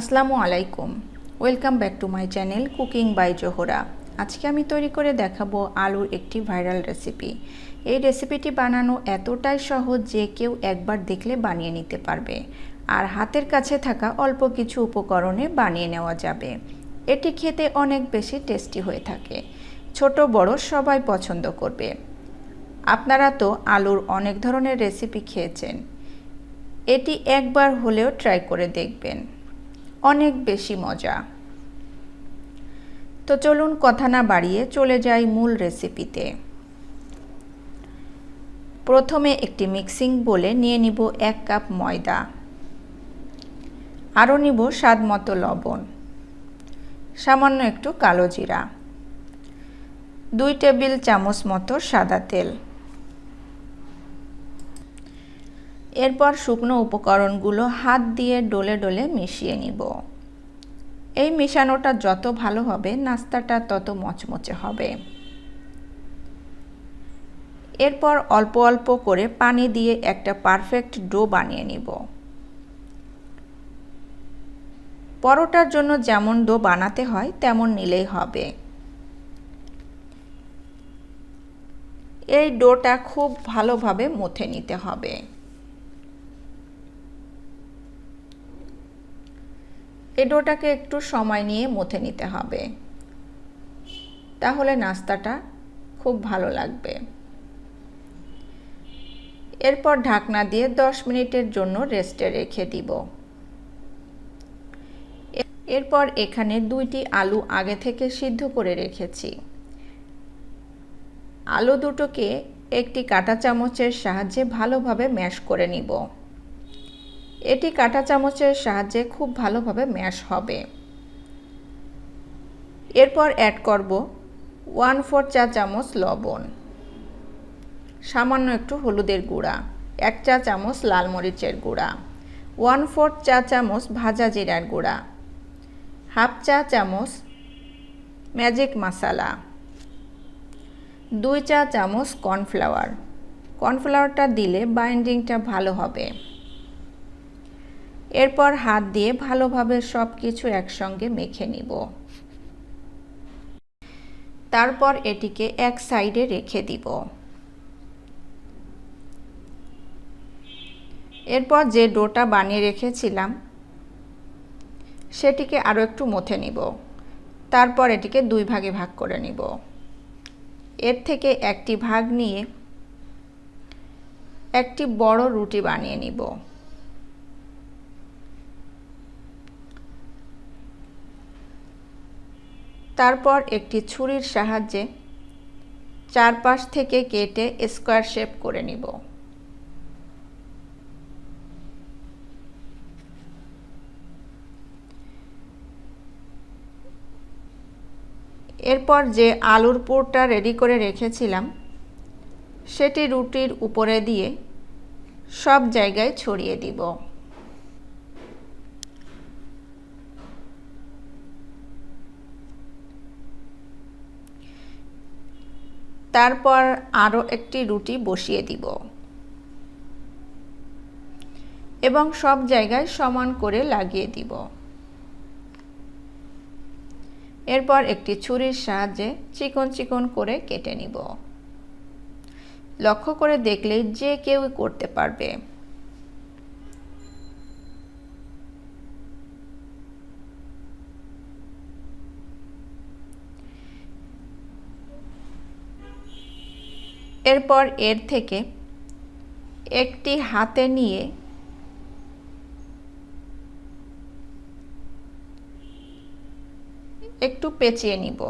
আসসালামু আলাইকুম। Welcome back to my channel cooking by Zohra আজকে আমি তৈরি করে দেখাবো আলুর একটি ভাইরাল রেসিপি এই রেসিপিটি বানানো এতটাই সহজ যে কেউ একবার দেখলে বানিয়ে নিতে পারবে। আর হাতের কাছে থাকা অল্প কিছু উপকরণে বানিয়ে নেওয়া যাবে। এটি খেতে অনেক বেশি টেস্টি হয়ে থাকে। ছোট, বড় সবাই পছন্দ করবে। আপনারা তো আলুর অনেক ধরনের রেসিপি খেয়েছেন। এটি একবার হলেও ট্রাই করে দেখবেন। অনেক বেশি মজা। তো চলুন কথা না বাড়িয়ে চলে যাই মূল রেসিপিতে প্রথমে একটি মিক্সিং বলে নিয়ে নিব এক কাপ ময়দা। আরও নিব স্বাদ মতো লবণ। সামান্য একটু কালো জিরা। দুই টেবিল চামচ মতো সাদা তেল। এরপর শুকনো উপকরণগুলো হাত দিয়ে ডলে ডলে মিশিয়ে নিব। এই মেশানোটা যত ভালো হবে, নাস্তাটা তত মচমচে হবে। এরপর অল্প অল্প করে পানি দিয়ে একটা পারফেক্ট ডো বানিয়ে নিব। পরোটার জন্য যেমন ডো বানাতে হয়, তেমন নিলেই হবে। এই ডোটা খুব ভালোভাবে মুথে নিতে হবে। এই ডোটাকে একটু সময় নিয়ে মুথে নিতে হবে। তাহলে নাস্তাটা খুব ভালো লাগবে। এরপর ঢাকনা দিয়ে 10 মিনিটের জন্য রেস্টে রেখে দিব। এরপর এখানে দুইটি আলু আগে থেকে সিদ্ধ করে রেখেছি। আলু দুটোকে একটি কাঁটা চামচের সাহায্যে ভালোভাবে ম্যাশ করে নিব। এটি কাঁটা চামচের সাহায্যে খুব ভালোভাবে ম্যাশ হবে। এরপর অ্যাড করব ওয়ান ফোর চা চামচ লবণ। সামান্য একটু হলুদের গুঁড়া, এক চা চামচ লাল মরিচের গুঁড়া, ওয়ান ফোর চা চামচ ভাজা জিরার গুঁড়া, হাফ চা চামচ ম্যাজিক মশালা, দুই চা চামচ কর্নফ্লাওয়ার। কর্নফ্লাওয়ারটা দিলে বাইন্ডিংটা ভালো হবে। এরপর হাত দিয়ে ভালোভাবে সব কিছু একসঙ্গে মেখে নিব। তারপর এটিকে এক সাইডে রেখে দিব। এরপর যে ডোটা বানিয়ে রেখেছিলাম, সেটিকে আরও একটু মথে নিব। তারপর এটিকে দুই ভাগে ভাগ করে নিব। এর থেকে একটি ভাগ নিয়ে একটি বড় রুটি বানিয়ে নিব। তারপর একটি ছুরির সাহায্যে চারপাশ থেকে কেটে স্কোয়ার শেপ করে নিব। এরপর যে আলুর পুরটা রেডি করে রেখেছিলাম, সেটি রুটির উপরে দিয়ে সব জায়গায় ছড়িয়ে দিব। তারপর আরও একটি রুটি বসিয়ে দিব। এবং সব জায়গায় সমান করে লাগিয়ে দিব। এরপর একটি ছুরির সাহায্যে চিকন চিকন করে কেটে নিব। লক্ষ্য করে দেখলে যে কেউ করতে পারবে। এরপর এর থেকে একটি হাতে নিয়ে একটু পেঁচিয়ে নিব।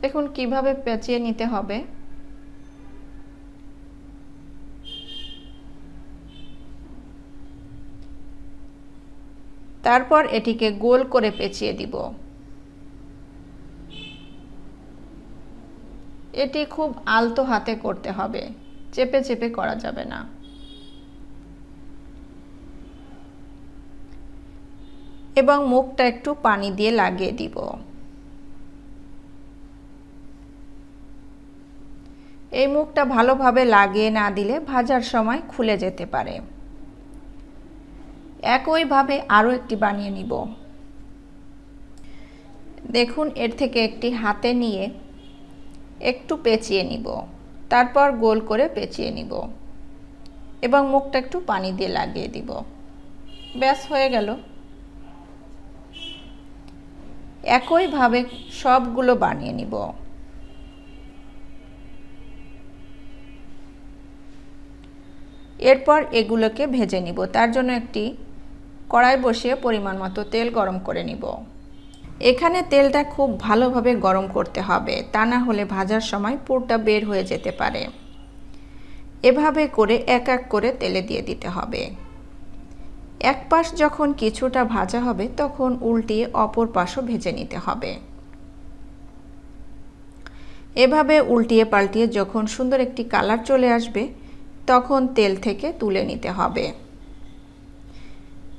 দেখুন কীভাবে পেঁচিয়ে নিতে হবে। তারপর এটিকে গোল করে পেঁচিয়ে দিব। এটি খুব আলতো হাতে করতে হবে। চেপে চেপে করা যাবে না। এবং মুখটা একটু পানি দিয়ে লাগিয়ে দিব। এই মুখটা ভালোভাবে লাগিয়ে না দিলে ভাজার সময় খুলে যেতে পারে। একইভাবে আরও একটি বানিয়ে নিব। দেখুন, এর থেকে একটি হাতে নিয়ে একটু পেঁচিয়ে নিব। তারপর গোল করে পেঁচিয়ে নিব। এবং মুখটা একটু পানি দিয়ে লাগিয়ে দিব। ব্যাস, হয়ে গেল। একইভাবে সবগুলো বানিয়ে নিব। এরপর এগুলোকে ভেজে নিব। তার জন্য একটি কড়াই বসিয়ে পরিমাণ মতো তেল গরম করে নিব। এখানে তেলটা খুব ভালোভাবে গরম করতে হবে, তা না হলে ভাজার সময় পুরটা বের হয়ে যেতে পারে। এভাবে করে এক এক করে তেলে দিয়ে দিতে হবে। এক পাশ যখন কিছুটা ভাজা হবে, তখন উল্টিয়ে অপর পাশও ভেজে নিতে হবে। এভাবে উল্টিয়ে পাল্টিয়ে যখন সুন্দর একটি কালার চলে আসবে, তখন তেল থেকে তুলে নিতে হবে।